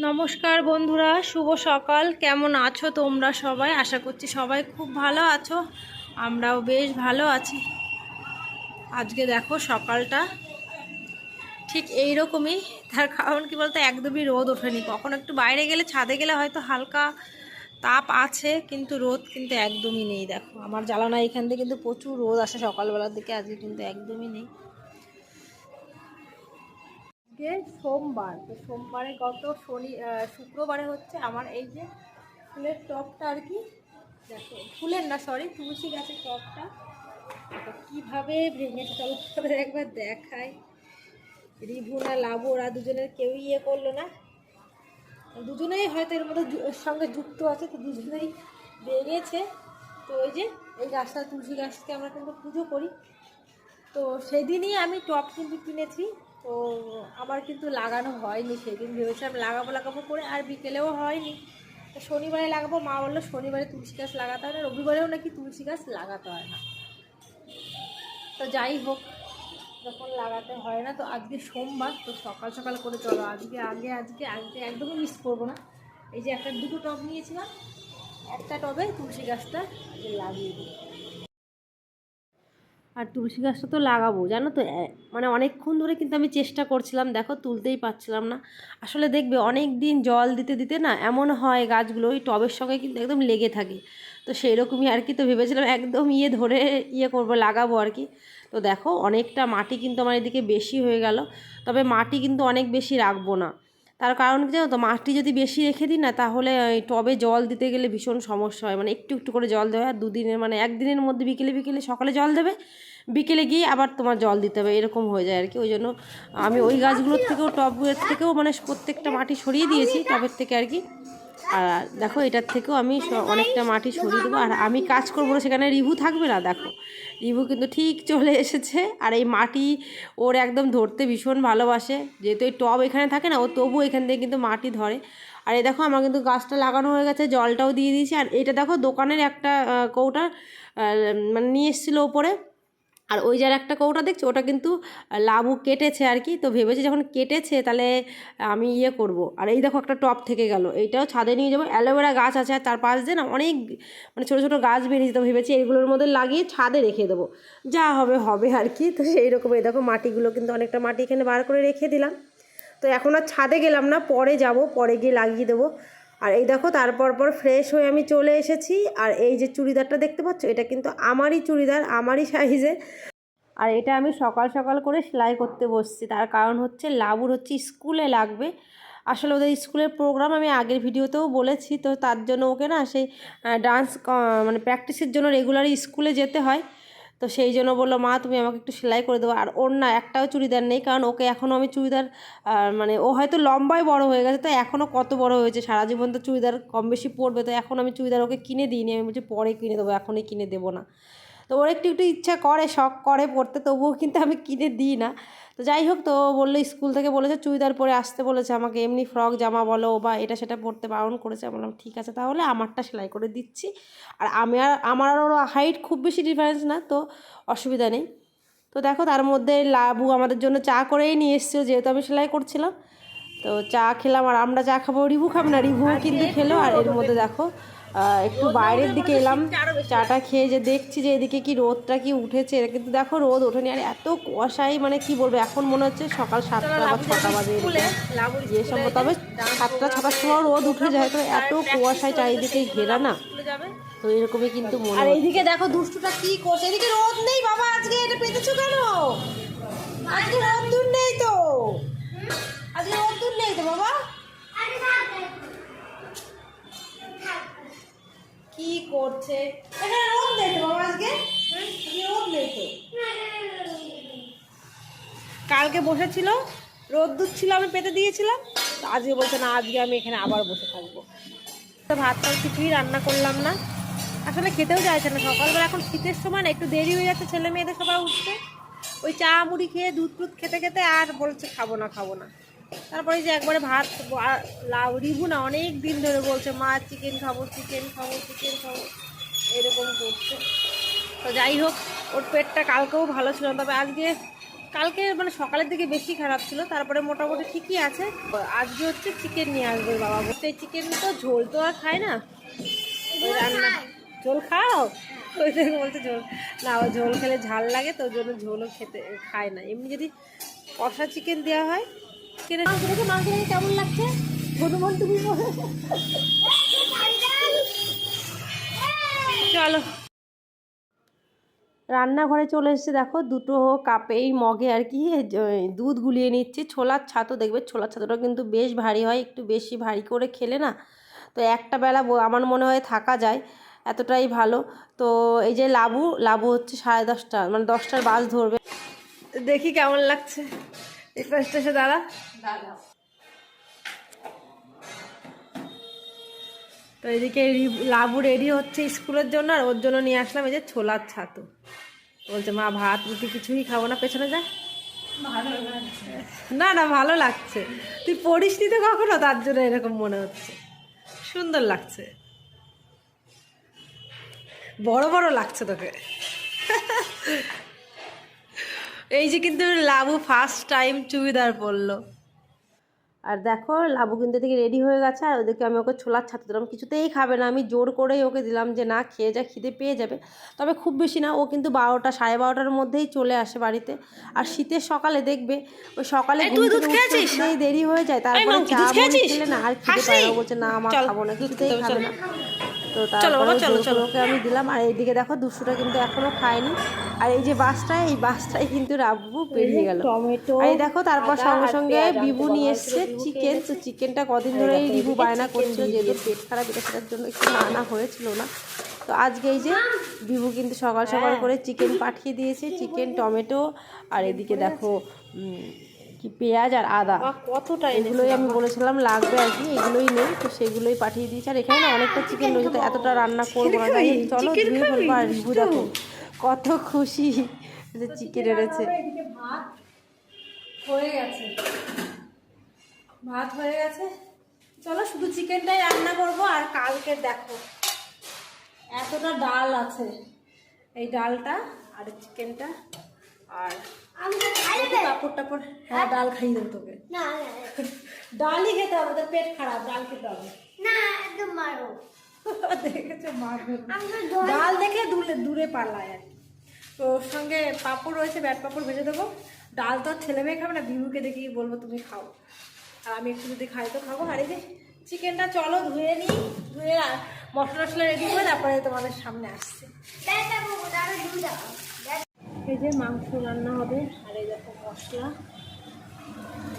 নমস্কার বন্ধুরা, শুভ সকাল। কেমন আছো তোমরা সবাই? আশা করছি সবাই খুব ভালো আছো। আমরাও বেশ ভালো আছি। আজকে দেখো সকালটা ঠিক এই রকমই তার কারণ কি বলতো, একদমই রোদ ওঠেনি। কখন একটু বাইরে গেলে, ছাদে গেলে হয়তো হালকা তাপ আছে, কিন্তু রোদ কিন্তু একদমই নেই। দেখো, আমার জ্বালানা এখান থেকে কিন্তু প্রচুর রোদ আসে সকালবেলার দিকে, আজকে কিন্তু একদমই নেই। আজকে সোমবার। তো সোমবারে গত শনি শুক্রবারে হচ্ছে আমার এই যে ফুলের টপটা আর কি, দেখো, ফুলের না সরি তুলসী গাছের টপটা। কীভাবে ভেঙেছে চলো একবার দেখায় রিভু না ওরা দুজনের কেউই ইয়ে করল না। দুজনেই হয়তো এর মধ্যে সঙ্গে যুক্ত আছে, তো দুজনেই ভেঙেছে। তো ওই যে, এই গাছটা, তুলসী গাছকে আমরা কিন্তু পুজো করি। তো সেদিনই আমি টপ কিন্তু কিনেছি। তো আমার কিন্তু লাগানো হয়নি সেদিন ভেবেছিলাম লাগাবো লাগাবো করে আর বিকেলেও হয়নি। তো শনিবারে লাগাবো, মা বলল শনিবারে তুলসী গাছ লাগাতে হয় না, রবিবারেও নাকি তুলসী গাছ লাগাতে হয় না। তো যাই হোক, যখন লাগাতে হয় না, তো আজকে সোমবার, তো সকাল সকাল করে চলো, আজকে, আগে, আজকে আজকে একদমই মিস করব না। এই যে একটা দুটো টব নিয়েছিলাম, একটা টবে তুলসী গাছটা লাগিয়ে দিই আর তুলসী গাছটা তো লাগাবো, জানো তো? মানে অনেকক্ষণ ধরে কিন্তু আমি চেষ্টা করছিলাম, দেখো তুলতেই পারছিলাম না। আসলে দেখবে অনেক দিন জল দিতে দিতে না এমন হয় গাছগুলো, ওই টবের সঙ্গে কিন্তু একদম লেগে থাকে। তো সেই রকমই আর কি তো ভেবেছিলাম, একদম ইয়ে ধরে ইয়ে করব, লাগাবো আর কি। তো দেখো অনেকটা মাটি কিন্তু আমার এদিকে বেশি হয়ে গেল, তবে মাটি কিন্তু অনেক বেশি রাখব না। তার কারণ কি জানো তো? মাটি যদি বেশি রেখে দিই না, তাহলে ওই টবে জল দিতে গেলে ভীষণ সমস্যা হয়। মানে একটু একটু করে জল দেবে আর দুদিনের মানে একদিনের মধ্যে বিকেলে বিকেলে সকালে জল দেবে, বিকেলে গিয়ে আবার তোমার জল দিতে হবে, এরকম হয়ে যায় আর কি ওই জন্য আমি ওই গাছগুলোর থেকেও টবের থেকেও মানে প্রত্যেকটা মাটি সরিয়ে দিয়েছি, টবের থেকে আর কি আর দেখো, এটার থেকেও আমি অনেকটা মাটি সরিয়ে দেবো। আর আমি কাজ করব না, সেখানে রিভু থাকবে না, দেখো। রিভু কিন্তু ঠিক চলে এসেছে। আর এই মাটি ওর একদম ধরতে ভীষণ ভালোবাসে। যেহেতু এই টব এখানে থাকে না, ও তবু এখান থেকে কিন্তু মাটি ধরে। আর এই দেখো, আমার কিন্তু গাছটা লাগানো হয়ে গেছে, জলটাও দিয়ে দিয়েছি। আর এটা দেখো, দোকানের একটা কৌটা মানে নিয়ে এসেছিল ওপরে। আর ওই যার একটা কৌটা দেখছ, ওটা কিন্তু লাবু কেটেছে আর কি, তো ভেবেছি যখন কেটেছে তাহলে আমি ইয়ে করব। আর এই দেখো একটা টপ থেকে গেল, এইটাও ছাদে নিয়ে যাব। অ্যালোভেরা গাছ আছে, আর তার পাশ দিয়ে না অনেক মানে ছোটো ছোটো গাছ বেরিয়েছে, তো ভেবেছি এইগুলোর মধ্যে লাগিয়ে ছাদে রেখে দেবো। যা হবে হবে আর কি, তো সেই রকম এই দেখো মাটিগুলো কিন্তু অনেকটা মাটি এখানে বার করে রেখে দিলাম। তো এখন আর ছাদে গেলাম না, পরে যাব, পরে গিয়ে লাগিয়ে দেবো। আর এই দেখো তারপর পর ফ্রেশ হয়ে আমি চলে এসেছি। আর এই যে চুড়িদারটা দেখতে পাচ্ছ, এটা কিন্তু আমারই চুড়িদার, আমারই সাইজে আর এটা আমি সকাল সকাল করে সেলাই করতে বসছি। তার কারণ হচ্ছে, লাবুর হচ্ছে স্কুলে লাগবে। আসলে ওদের স্কুলের প্রোগ্রাম আমি আগের ভিডিওতেও বলেছি, তো তার জন্য ওকে না সেই ডান্স মানে প্র্যাকটিসের জন্য রেগুলারই স্কুলে যেতে হয়। তো সেই জন্য বলল, মা, তুমি আমাকে একটু সেলাই করে দেবো আর ওর না একটাও চুড়িদার নেই, কারণ ওকে এখনও আমি চুড়িদার মানে ও হয়তো লম্বায় বড় হয়ে গেছে তো এখনও কত বড় হয়েছে, সারা জীবন তো চুড়িদার কম বেশি পরবে তো এখন আমি চুড়িদার ওকে কিনে দিইনি, আমি বলছি পরে কিনে দেবো, এখনই কিনে দেবো না। তো ওর একটু একটু ইচ্ছা করে শখ করে পড়তে তবুও কিন্তু আমি কিনে দিই না। তো যাই হোক তো বলল স্কুল থেকে বলেছে চুড়িদার পরে আসতে বলেছে আমাকে এমনি ফ্রক জামা বলো বা এটা সেটা পরতে বারণ করেছে। আমি বললাম ঠিক আছে তাহলে আমারটা সেলাই করে দিচ্ছি। আর আমি আর আমার আর ওর হাইট খুব বেশি ডিফারেন্স না তো অসুবিধা নেই। তো দেখো তার মধ্যে লাবু আমাদের জন্য চা করেই নিয়ে এসেছিল যেহেতু আমি সেলাই করছিলাম। তো চা খেলাম আর আমরা চা খাব রিভু খাব না রিভু কিন্তু খেলো আর এর মধ্যে দেখো একটু বাইরের দিকে এলাম চাটা খেয়ে যে দেখছি যে এদিকে কি রোদটা কি উঠেছে কিন্তু দেখো রোদ ওঠেনি আর এত কুয়াশাই মানে কি বলব এখন মনে হচ্ছে সকাল সাতটা বা ছটা বাজে। যে সম্ভব তবে সাতটা ছটার সময় রোদ উঠে যায় তো এত কুয়াশায় চারিদিকে ঘেরা না। তো এরকমই কিন্তু মনে আর এইদিকে দেখো দুষ্টুটা কি করছে এদিকে রোদ নেই বাবা আজকে এটা পেতেছো কেন? করছে। এখানে রোদ তো আজকে? আজকে রোদ নেই কালকে বসেছিল রোদ্দুর ছিল, আমি পেতে দিয়েছিলাম। আজকে বলছে, না, আজকে আমি এখানে আবার বসে থাকব। তো ভাত টাল কিছুই রান্না করলাম না। আসলে খেতেও চাইছে না সকালবেলা। এখন শীতের সময় না, একটু দেরি হয়ে যাচ্ছে, ছেলে মেয়েদের সবাই উঠতে। ওই চা মুড়ি খেয়ে দুধ টুধ খেতে খেতে আর বলছে, খাব না খাব না। তারপরে যে একবারে ভাত লাউ রিভু না অনেক দিন ধরে বলছে মা চিকেন খাব চিকেন খাব চিকেন খাব। এরকম করছে। তো যাই হোক ওর পেটটা কালকেও ভালো ছিল তবে আজকে কালকে মানে সকালের দিকে বেশি খারাপ ছিল। তারপরে মোটামুটি ঠিকই আছে। আজকে হচ্ছে চিকেন নিয়ে আসবে বাবা। বলতে চিকেন তো ঝোল তো আর খায় না। রান্না ঝোল খাও? ওই দেখে বলছে ঝোল। না ঝোল খেলে ঝাল লাগে তো ওই জন্য ঝোলও খেতে খায় না। এমনি যদি কষা চিকেন দেওয়া হয় কেমন লাগছে? চলো। রান্নাঘরে চলে এসেছে, দেখো, দুটো কাপে এই মগে আর কি দুধ গুলিয়ে নিচ্ছি। ছোলার ছাতু, দেখবে, ছোলার ছাতুটা কিন্তু বেশ ভারী হয়, একটু বেশি ভারী করে খেলে না? তো একটা বেলা আমার মনে হয় থাকা যায়, এতটাই ভালো। তো এই যে লাবু লাবু হচ্ছে সাড়ে দশটা মানে দশটার বাস ধরবে। দেখি কেমন লাগছে। এই পাশটা এসে দাঁড়া। তো এদিকে লাবু রেডি হচ্ছে স্কুলের জন্য আর ওর জন্য নিয়ে আসলাম এই যে ছোলার ছাতু। বলছে মা ভাত রুটি কিছুই খাব না পেছনে যা। না না ভালো লাগছে। তুই পড়িস নি তো কখনো? তার জন্য এরকম মনে হচ্ছে। সুন্দর লাগছে। বড় বড় লাগছে তোকে। এই যে কিন্তু লাবু ফার্স্ট টাইম চুড়িদার পরলো। আর দেখো লাবু কিন্তু থেকে রেডি হয়ে গেছে আর ওদেরকে আমি ওকে ছোলার ছাতু দিলাম। কিছুতেই খাবে না আমি জোর করেই ওকে দিলাম যে না খেয়ে যা খিদে পেয়ে যাবে। তবে খুব বেশি না ও কিন্তু বারোটা সাড়ে বারোটার মধ্যেই চলে আসে বাড়িতে। আর শীতের সকালে দেখবে ওই সকালে উঠতেই দেরি হয়ে যায়। তারপরে চা বলে খেলে না আর খিদে পায় বলছে না আমার খাব না কিছুতেই খাবে না। তো তারপরে আমি দিলাম। আর এইদিকে দেখো দুশোটা কিন্তু এখনও খায়নি। আর এই যে বাসটা এই বাসটাই কিন্তু রাব্বু পেরিয়ে গেল। টমেটো এই দেখো তারপর সঙ্গে সঙ্গে বিবু নিয়ে এসছে। চিকেন তো চিকেনটা কদিন ধরেই রিভু বায়না করছিল যেহেতু পেট খারাপ এটা সেটার জন্য একটু আনা হয়েছিল না। তো আজকে এই যে বিবু কিন্তু সকাল সকাল করে চিকেন পাঠিয়ে দিয়েছে। চিকেন টমেটো আর এদিকে দেখো উম, কি পেঁয়াজ আর আদা? কতটা এগুলোই আমি বলেছিলাম লাগবে আর কি এগুলোই নেই তো সেগুলোই পাঠিয়ে দিয়েছে। আর এখানে না অনেকটা চিকেন রয়েছে এতটা রান্না করব না। চলো ধুয়ে ফেলব আর রিভু দেখো কত খুশি যে চিকেন এনেছে। ভাত হয়ে গেছে। ভাত হয়ে গেছে। চলো শুধু চিকেনটাই রান্না করব আর কালকে দেখো। এতটা ডাল আছে। এই ডালটা আর চিকেনটা আর টাপড় হ্যাঁ ডাল খাইয়ে দেবো তোকে। না ডালই খেতে হবে তোর পেট খারাপ ডাল খেতে হবে। না একদম মারো। দেখেছ মারবে। ডাল দেখে দূরে দূরে পালায়। তো ওর সঙ্গে পাঁপড় রয়েছে ব্যাট পাঁপড় ভেজে দেবো। ডাল তো ছেলে মেয়ে খাবে না বিহুকে দেখি বলব তুমি খাও। আর আমি একটু যদি খাই তো খাব। আর এই যে চিকেনটা চলো ধুয়ে নিই ধুয়ে মশলা টশলা রেডি করে তারপরে তোমাদের সামনে আসছে। এই যে মাংস রান্না হবে। আর এই দেখো মশলা।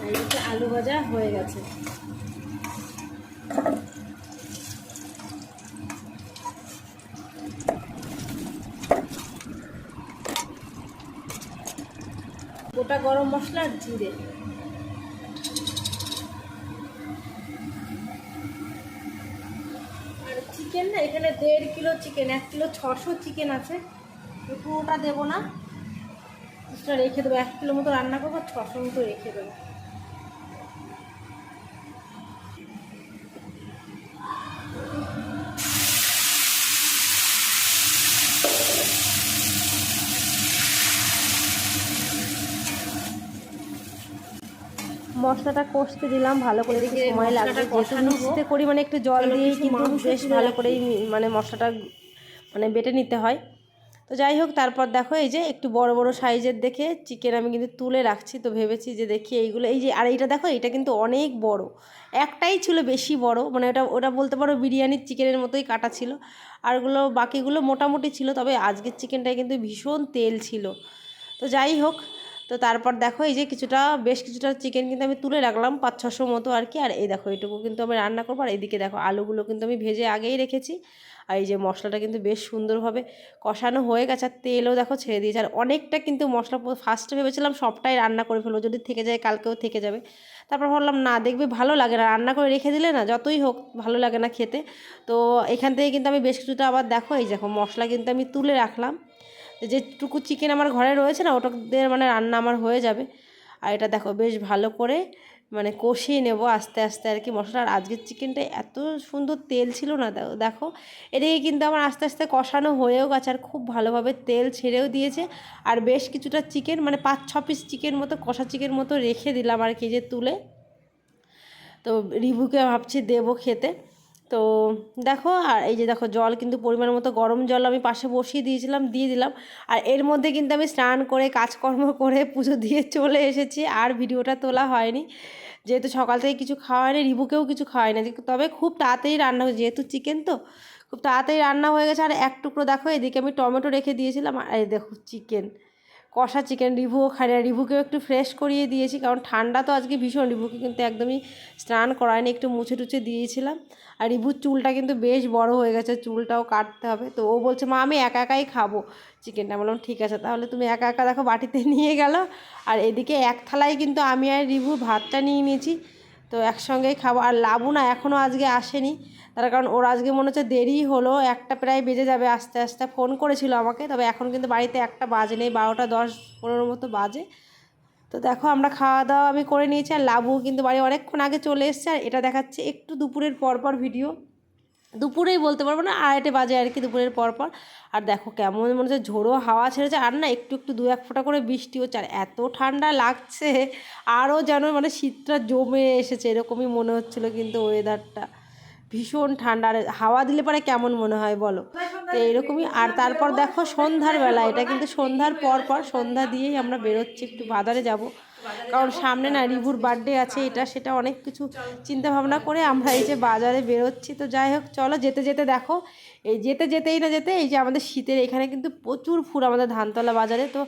আর এই আলু ভাজা হয়ে গেছে। গোটা গরম মশলা আর জিরে। আর চিকেন না, এখানে দেড় কিলো চিকেন এক কিলো ছশো চিকেন আছে। পুরোটা দেবো না। কিছুটা রেখে দেবো এক কিলো মতো রান্না করব ছশো মতো রেখে দেবো। মশলাটা কষতে দিলাম ভালো করে এদিকে সময় লাগবে। যেহেতু মিক্সিতে করি মানে একটু জল দিয়েই কিন্তু বেশ ভালো করেই মানে মশলাটা মানে বেটে নিতে হয়। তো যাই হোক, তারপর দেখো এই যে একটু বড় বড় সাইজের দেখে চিকেন আমি কিন্তু তুলে রাখছি। তো ভেবেছি যে দেখি এইগুলো, এই যে, আর এইটা দেখো এটা কিন্তু অনেক বড়। একটাই ছিল বেশি বড় মানে ওটা ওটা বলতে পারো বিরিয়ানির চিকেনের মতোই কাটা ছিল। আরগুলো বাকিগুলো মোটামুটি ছিল, তবে আজকের চিকেনটায় কিন্তু ভীষণ তেল ছিল। তো যাই হোক তো তারপর দেখো এই যে কিছুটা, বেশ কিছুটা চিকেন কিন্তু আমি তুলে রাখলাম পাঁচ ছশো মতো আর কি। আর এই দেখো এইটুকু কিন্তু আমি রান্না করব। আর এইদিকে দেখো, আলুগুলো কিন্তু আমি ভেজে আগেই রেখেছি। আর এই যে মশলাটা কিন্তু বেশ সুন্দরভাবে কষানো হয়ে গেছে, আর তেলও দেখো ছেড়ে দিয়েছে। আর অনেকটা কিন্তু মশলা ফার্স্টে ভেবেছিলাম সবটাই রান্না করে ফেলব, যদি থেকে যায় কালকেও থেকে যাবে। তারপর ভাবলাম, না, দেখবি ভালো লাগে না, রান্না করে রেখে দিলে না যতই হোক ভালো লাগে না খেতে। তো এখান থেকে কিন্তু আমি বেশ কিছুটা আবার দেখো, এই দেখো মশলা কিন্তু আমি তুলে রাখলাম। যেটুকু চিকেন আমার ঘরে রয়েছে না ওটা দিয়ে মানে রান্না আমার হয়ে যাবে। আর এটা দেখো, বেশ ভালো করে মানে কষিয়ে নেব আস্তে আস্তে আর কি মশলা। আর আজকের চিকেনটা এত সুন্দর তেল ছিল না দেখো। এদিকে কিন্তু আমার আস্তে আস্তে কষানো হয়েও গেছে আর খুব ভালোভাবে তেল ছেড়েও দিয়েছে। আর বেশ কিছুটা চিকেন মানে পাঁচ, ছ পিস চিকেন মতো, কষা চিকেন মতো রেখে দিলাম আর কি যে তুলে। তো রিভুকে ভাবছি দেবো খেতে। তো দেখো, আর এই যে দেখো, জল কিন্তু পরিমাণ মতো গরম জল আমি পাশে বসিয়ে দিয়েছিলাম, দিয়ে দিলাম। আর এর মধ্যে কিন্তু আমি স্নান করে, কাজকর্ম করে, পুজো দিয়ে চলে এসেছি, আর ভিডিওটা তোলা হয়নি। যেহেতু সকাল থেকে কিছু খাওয়া হয়নি রিভুকেও কিছু খাওয়াই না তবে খুব তাড়াতাড়ি রান্না হয়েছে, যেহেতু চিকেন তো, খুব তাড়াতাড়ি রান্না হয়ে গেছে। আর এক টুকরো দেখো, এদিকে আমি টমেটো রেখে দিয়েছিলাম, আর দেখো, চিকেন। কষা চিকেন রিভুও খাই না, রিভুকেও একটু ফ্রেশ করিয়ে দিয়েছি, কারণ ঠান্ডা তো আজকে ভীষণ রিভুকে কিন্তু একদমই স্নান করায়নি, একটু মুছে টুছে দিয়েছিলাম। আর রিভুর চুলটা কিন্তু বেশ বড় হয়ে গেছে, চুলটাও কাটতে হবে। তো ও বলছে, মা, আমি একা একাই খাব চিকেনটা। বললাম, ঠিক আছে, তাহলে তুমি একা একা দেখো বাটিতে নিয়ে গেল। আর এদিকে এক থালায় কিন্তু আমি আর রিভু ভাতটা নিয়ে নিয়েছি, তো একসঙ্গেই খাব। আর লাবু না এখনও আজকে আসেনি তার কারণ ওর আজকে মনে হচ্ছে দেরি হলো, একটা প্রায় বেজে যাবে, আস্তে আস্তে ফোন করেছিল আমাকে, তবে এখন কিন্তু বাড়িতে একটা বাজে নেই, বারোটা দশ পনেরো মতো বাজে। তো দেখো আমরা খাওয়া দাওয়া আমি করে নিয়েছি, আর লাবু কিন্তু বাড়ি অনেকক্ষণ আগে চলে এসছে, আর এটা দেখাচ্ছে একটু দুপুরের পর পর ভিডিও। দুপুরেই বলতে পারব না, আড়াইটে বাজে আর কি দুপুরের পর পর। আর দেখো কেমন মনে হচ্ছে ঝোড়ো হাওয়া ছেড়েছে, আর না একটু একটু দু এক ফোঁটা করে বৃষ্টি হচ্ছে, আর এত ঠান্ডা লাগছে, আরও যেন মানে শীতটা জমে এসেছে, এরকমই মনে হচ্ছিল কিন্তু ওয়েদারটা ভীষণ ঠান্ডা হাওয়া দিলে পরে কেমন মনে হয় বলো? তো এরকমই, আর তারপর দেখো সন্ধ্যার বেলা, এটা কিন্তু সন্ধ্যার পর পর, সন্ধ্যা দিয়েই আমরা বেরোচ্ছি, একটু বাজারে যাব। কারণ সামনে না রিভুর বার্থডে আছে, এটা সেটা অনেক কিছু চিন্তা ভাবনা করে আমরা এই যে বাজারে বেরোচ্ছি। তো যাই হোক, চলো যেতে যেতে দেখো, এই যেতে যেতেই না যেতে, এই যে আমাদের শীতের এখানে কিন্তু প্রচুর ফুল আমাদের ধানতলা বাজারে, তো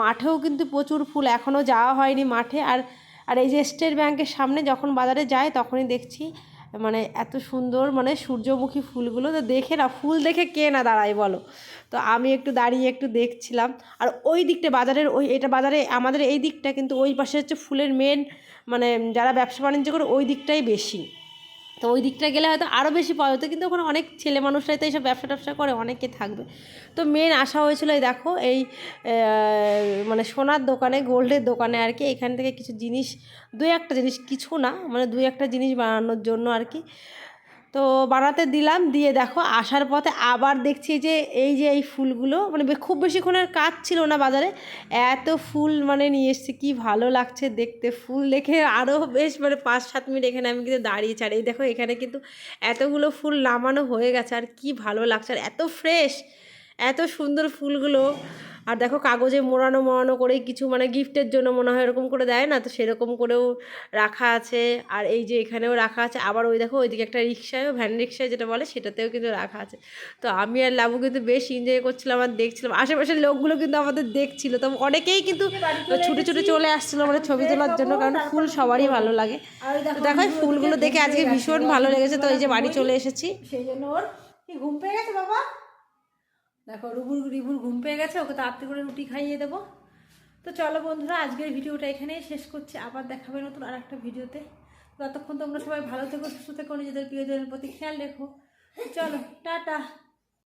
মাঠেও কিন্তু প্রচুর ফুল এখনও যাওয়া হয়নি মাঠে। আর আর এই যে স্টেট ব্যাংকের সামনে যখন বাজারে যাই তখনই দেখছি মানে এত সুন্দর মানে সূর্যমুখী ফুলগুলো, তো দেখে না, ফুল দেখে কে না দাঁড়ায় বলো? তো আমি একটু দাঁড়িয়ে একটু দেখছিলাম। আর ওই দিকটা বাজারের, ওই এটা বাজারে, আমাদের এই দিকটা কিন্তু ওই পাশে হচ্ছে ফুলের মেন মানে যারা ব্যবসা বাণিজ্য করে, ওই দিকটাই বেশি। তো ওই দিকটা গেলে হয়তো আরও বেশি পাওয়া যেত, কিন্তু ওখানে অনেক ছেলে মানুষরাই তো এইসব ব্যবসা ট্যাবসা করে অনেকে থাকবে। তো মেন আশা হয়েছিল এই দেখো, এই মানে সোনার দোকানে, গোল্ডের দোকানে আর কি, এখান থেকে কিছু জিনিস দু একটা জিনিস, কিছু না মানে দু একটা জিনিস বানানোর জন্য আর কি। তো বানাতে দিলাম, দিয়ে দেখো আসার পথে আবার দেখছি যে এই যে এই ফুলগুলো মানে খুব বেশিক্ষণ আর কাজ ছিল না বাজারে, এত ফুল মানে নিয়ে এসছে, কি ভালো লাগছে দেখতে, ফুল দেখে আরও বেশ মানে পাঁচ সাত মিনিট এখানে আমি কিন্তু দাঁড়িয়েছি, আর এই দেখো এখানে কিন্তু এতগুলো ফুল নামানো হয়ে গেছে, আর কি ভালো লাগছে, আর এত ফ্রেশ এত সুন্দর ফুলগুলো আর দেখো কাগজে মোড়ানো মোড়ানো করে কিছু মানে গিফটের জন্য মনে হয় এরকম করে দেয় না? তো সেরকম করেও রাখা আছে। আর এই যে এখানেও রাখা আছে। আবার ওই দেখো ওইদিকে একটা রিক্সায়ও ভ্যান রিক্সায় যেটা বলে সেটাতেও কিন্তু রাখা আছে। তো আমি আর লাবু কিন্তু বেশ এনজয় করছিলাম আর দেখছিলাম। আশেপাশের লোকগুলো কিন্তু আমাদের দেখছিল। তো অনেকেই কিন্তু ছুটে ছুটে চলে আসছিল মানে ছবি তোলার জন্য। কারণ ফুল সবারই ভালো লাগে। তো দেখো ফুলগুলো দেখে আজকে ভীষণ ভালো লেগেছে। তো এই যে বাড়ি চলে এসেছি। সেই জন্য ওর কি ঘুম পেয়ে গেছে বাবা? দেখো রুবুর রিবুর ঘুম পেয়ে গেছে, ওকে তাড়াতাড়ি করে রুটি খাইয়ে দেবো। তো চলো বন্ধুরা, আজকের ভিডিওটা এখানেই শেষ করছি। আবার দেখাবে নতুন আর একটা ভিডিওতে। ততক্ষণ তোমরা সবাই ভালো থেকো, সুস্থ থেকো, নিজেদের প্রিয়জনের প্রতি খেয়াল রেখো। চলো, টাটা।